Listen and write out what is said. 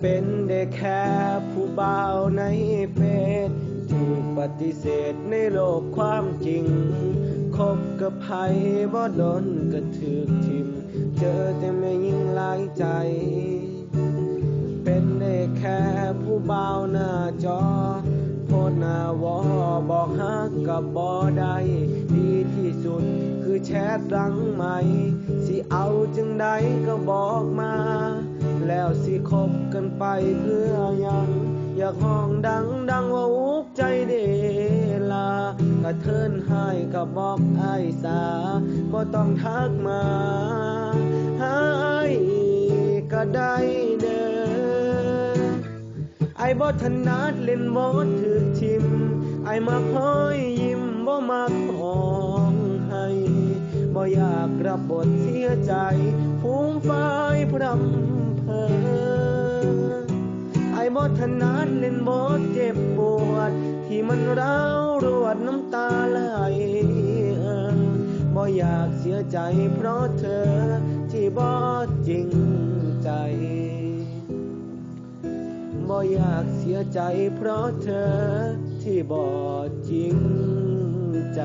เป็นได้แค่ผู้บ่าวในเพศถูกปฏิเสธในโลกความจริง คบกับไผบ่ดนก็ถูกทิม เจอแต่แม่ยิ่งหลายใจ เป็นได้แค่ผู้บ่าวหน้าจอโพดหน้าวอบอกฮักกับบ่ได้ดีที่สุดคือแชทหลังใหม่ สิเอาจึงใดก็บอกมา แล้วสิคบกันไปเพื่อยัง อยากห้องดังดังว่าอุกใจเดลากระเทินให้ก็บอกไอ้สาบ่ต้องทักมาหาอ้ายก็ได้เด้อไอ้บ่ถนัดเล่นบ่ถือทิม ไอ้มักห้อยยิ้มบ่มักห้องให้บ่อยากรับบทเสียใจฟูมฝ่ายพรำ เพอไอ้บ่ถนัดเล่นบ่เจ็บปวด ที่มันร้าวรวดน้ำตาไหลบ่อยากเสียใจเพราะเธอที่บ่จริงใจบ่อยากเสียใจเพราะเธอที่บ่จริงใจ